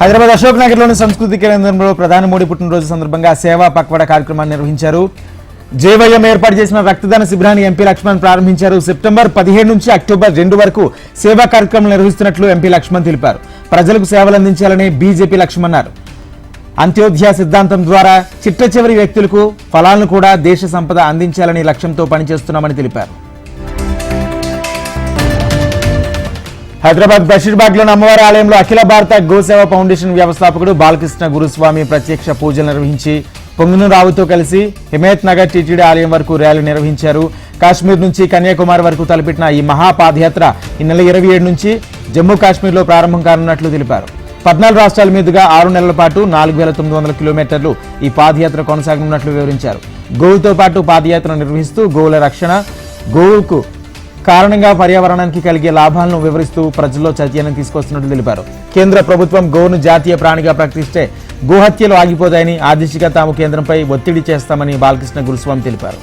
హైదరాబాద్ అశోక్ నగర్లోని సంస్కృతి కేంద్రంలో ప్రధాని మోడీ పుట్టినరోజు సందర్భంగా సేవా పక్వడ కార్యక్రమాన్ని నిర్వహించారు. జేవైఎం ఏర్పాటు చేసిన రక్తదాన శిబిరాన్ని ఎంపీ లక్ష్మణ్ ప్రారంభించారు. సెప్టెంబర్ పదిహేడు నుంచి అక్టోబర్ రెండు వరకు సేవా కార్యక్రమం నిర్వహిస్తున్నట్లు ఎంపీ లక్ష్మణ్ తెలిపారు. ప్రజలకు సేవలు అందించాలని బీజేపీ లక్ష్మణ్ అన్నారు. అంత్యోదయ సిద్ధాంతం ద్వారా చిట్ట వ్యక్తులకు ఫలాలను కూడా దేశ సంపద అందించాలని లక్ష్యంతో పనిచేస్తున్నామని తెలిపారు. హైదరాబాద్ బషీర్బాగ్లోని అమ్మవారి ఆలయంలో అఖిల భారత గోసేవ ఫౌండేషన్ వ్యవస్థాపకుడు బాలకృష్ణ గురుస్వామి ప్రత్యక్ష పూజలు నిర్వహించి పొంగును రావుతో కలిసి హిమాయత్ నగర్ టీటీడీ ఆలయం వరకు ర్యాలీ నిర్వహించారు. కాశ్మీర్ నుంచి కన్యాకుమారి వరకు తలపెట్టిన ఈ మహాపాదయాత్ర ఈ నెల ఇరవై ఏడు నుంచి జమ్మూ కాశ్మీర్లో ప్రారంభం కానున్నట్లు తెలిపారు. పద్నాలుగు రాష్ట్రాల మీదుగా ఆరు నెలల పాటు నాలుగు వేల తొమ్మిది వందల కిలోమీటర్లు ఈ పాదయాత్ర కొనసాగనున్నట్లు వివరించారు. గోవుతో పాటు పాదయాత్ర నిర్వహిస్తూ గోవుల రక్షణ గోవుకు కారణంగా పర్యావరణానికి కలిగే లాభాలను వివరిస్తూ ప్రజల్లో చైతన్యం తీసుకొస్తున్నట్లు తెలిపారు. కేంద్ర ప్రభుత్వం గోవును జాతీయ ప్రాణిగా ప్రకటిస్తే గోహత్యలు ఆగిపోతాయని ఆదేశిక తాము కేంద్రంపై ఒత్తిడి చేస్తామని బాలకృష్ణ గురుస్వామి తెలిపారు.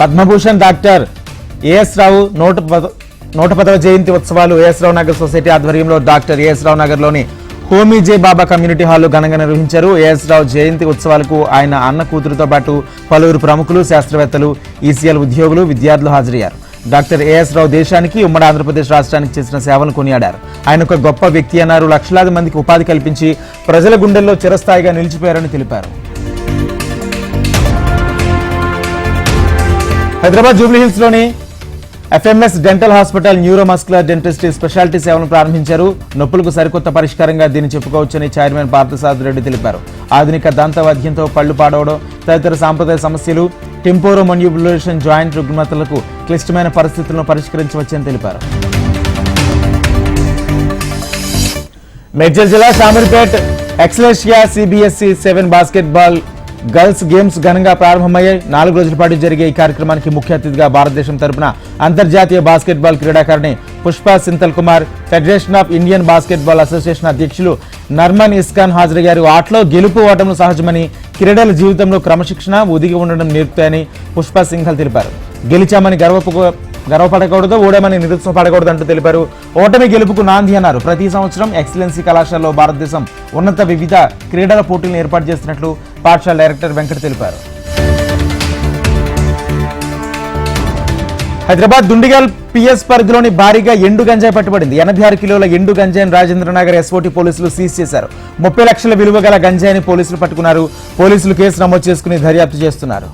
పద్మభూషణ్ డాక్టర్ ఏఎస్ రావు నూట నూట పదవ జయంతి ఉత్సవాలు ఏఎస్ రావు నగర్ సొసైటీ ఆధ్వర్యంలో డాక్టర్ ఏఎస్ రావు నగర్లోని హోమీ జే బాబా కమ్యూనిటీ హాల్లో ఘనంగా నిర్వహించారు. ఏఎస్ రావు జయంతి ఉత్సవాలకు ఆయన అన్న కూతురుతో పాటు పలువురు ప్రముఖులు శాస్త్రవేత్తలు ఈసీఎల్ ఉద్యోగులు విద్యార్థులు హాజరయ్యారు. డాక్టర్ ఏఎస్ రావు దేశానికి ఉమ్మడి ఆంధ్రప్రదేశ్ రాష్ట్రానికి చేసిన సేవలను కొనియాడారు. ఆయన ఒక గొప్ప వ్యక్తి అన్నారు. లక్షలాది మందికి ఉపాధి కల్పించి ప్రజల గుండెల్లో చిరస్థాయిగా నిలిచిపోయారని తెలిపారు. హైదరాబాద్ జూబ్లీహిల్స్లోని లోని FMS dental hospital neuromuscular dentistry speciality సేవలను ప్రారంభించారు? నొప్పులకు సరికొత్త పరిష్కారంగా దీన్ని చెప్పుకోవచ్చని చైర్మన్ పార్థసారథి రెడ్డి తెలిపారు. ఆధునిక దంతవద్యంతో పళ్ళు పాడవడం తదితర సాంప్రదాయ సమస్యలు టెంపోరో మన్యుబులేషన్ జాయింట్ రుగ్మతలకు క్లిష్టమైన పరిస్థితులను పరిష్కరించవచ్చని తెలిపారు. మేడ్చల్ జిల్లా Shamirpet Excelsia CBSE seven basketball girls games ఘనంగా ప్రారంభమయ్యాయి. నాలుగు రోజుల పాటు జరిగే ఈ కార్యక్రమానికి ముఖ్య అతిథిగా భారతదేశం తరపున అంతర్జాతీయ బాస్కెట్బాల్ క్రీడాకారిణి Pushpa సింతల్ Kumar federation of Indian basketball association అధ్యక్షులు నర్మన్ ఇస్కాన్ హాజరయ్యారు. ఆటలో గెలుపు ఓటములు సహజమని క్రీడల జీవితంలో క్రమశిక్షణ ఒదిగి ఉండడం నేర్పుతాయని పుష్ప సింఘల్ తెలిపారు. గెలిచామని గర్వపు గర్వపడకూడదు ఓడమని నిరుత్సాహపడకూడదు అంటూ తెలిపారు. ఓటమి గెలుపుకు నాంది అన్నారు. ప్రతి సంవత్సరం ఎక్సలెన్సీ కళాశాలలో భారతదేశం ఉన్నత వివిధ క్రీడల పోటీలను ఏర్పాటు చేస్తున్నట్లు పాఠశాల డైరెక్టర్ వెంకట తెలిపారు. హైదరాబాద్ దుండిగల్ పిఎస్ పరిధిలోని భారీగా ఎండు గంజాయి పట్టుబడింది. ఎనభై ఆరు కిలోల ఎండు గంజాయిని రాజేంద్రనగర్ ఎస్ఓటి పోలీసులు సీజ్ చేశారు. ముప్పై లక్షల విలువ గల గంజాయిని పోలీసులు పట్టుకున్నారు. పోలీసులు కేసు నమోదు చేసుకుని దర్యాప్తు చేస్తున్నారు.